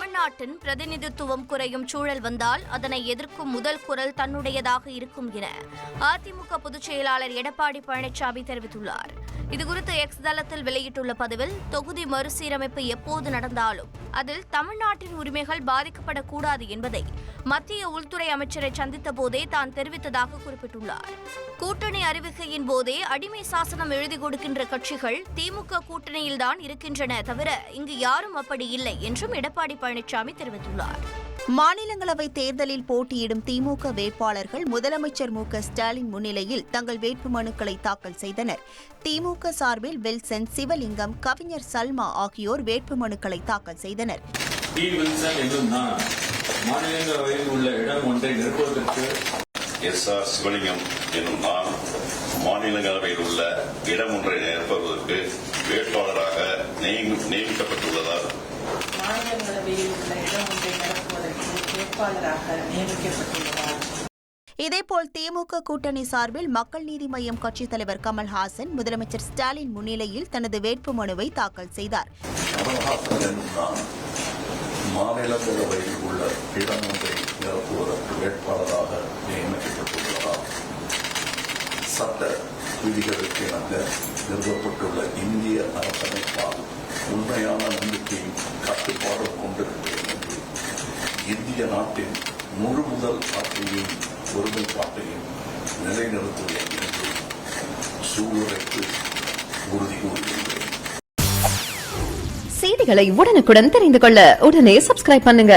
தமிழ்நாட்டின் பிரதிநிதித்துவம் குறையும் சூழல் வந்தால் அதனை எதிர்க்கும் முதல் குரல் தன்னுடையதாக இருக்கும் என அதிமுக பொதுச் செயலாளர் எடப்பாடி பழனிசாமி தெரிவித்துள்ளார். இதுகுறித்து எக்ஸ் தளத்தில் வெளியிட்டுள்ள பதிவில் தொகுதி மறுசீரமைப்பு எப்போது நடந்தாலும் அதில் தமிழ்நாட்டின் உரிமைகள் பாதிக்கப்படக்கூடாது என்பதை மத்திய உள்துறை அமைச்சரை சந்தித்த போதே தான் தெரிவித்ததாக குறிப்பிட்டுள்ளார். கூட்டணி அறிவிக்கையின் போதே அடிமை சாசனம் எழுதி கொடுக்கின்ற கட்சிகள் திமுக கூட்டணியில்தான் இருக்கின்றன தவிர இங்கு யாரும் அப்படி இல்லை என்றும் எடப்பாடி பழனிசாமி தெரிவித்துள்ளார். மாநிலங்களவை தேர்தலில் போட்டியிடும் திமுக வேட்பாளர்கள் முதலமைச்சர் மு க ஸ்டாலின் முன்னிலையில் தங்கள் வேட்புமனுக்களை தாக்கல் செய்தனர். திமுக சார்பில் வில்சன் சிவலிங்கம் கவிஞர் சல்மா ஆகியோர் வேட்புமனுக்களை தாக்கல் செய்தனர். மாநிலங்களவையில் உள்ள இடம் ஒன்றை நிரப்புவதற்கு எஸ். ஆர். சிவலிங்கம் எனும் நான் மாநிலங்களவையில் உள்ள இடம் ஒன்றை நிரப்புவதற்கு வேட்பாளராக நியமி- நியமிக்கப்பட்டுள்ளதால் மாநிலங்களவையில் உள்ள இடம் ஒன்றை நிரப்புவதற்கு வேட்பாளராக நியமிக்கப்பட்டுள்ளார். இதேபோல் திமுக கூட்டணி சார்பில் மக்கள் நீதி மய்யம் கட்சித் தலைவர் கமல்ஹாசன் முதலமைச்சர் ஸ்டாலின் முன்னிலையில் தனது வேட்புமனுவை தாக்கல் செய்தார். கமல்ஹாசன் என்னும் நான் மாநிலங்களவையில் உள்ள இடம் ஒன்றை நிரப்புவதற்கு வேட்பாளராக நியமிக்கப்பட்டுள்ளதால் சட்ட விதிகளுக்கு இணங்க நிறுவப்பட்டுள்ள இந்திய அரசமைப்பால் உண்மையான நம்பிக்கையும் இந்திய நாட்டின் முழு முதல் ஆட்சியையும் ஒருமைப்பாட்டையும் நிலைநிறுத்துவேன் என்று சூளுரைத்து உறுதி கூறுகின்றேன். செய்திகளை உடனுக்குடன் தெரிந்து கொள்ள உடனே சப்ஸ்கிரைப் பண்ணுங்க.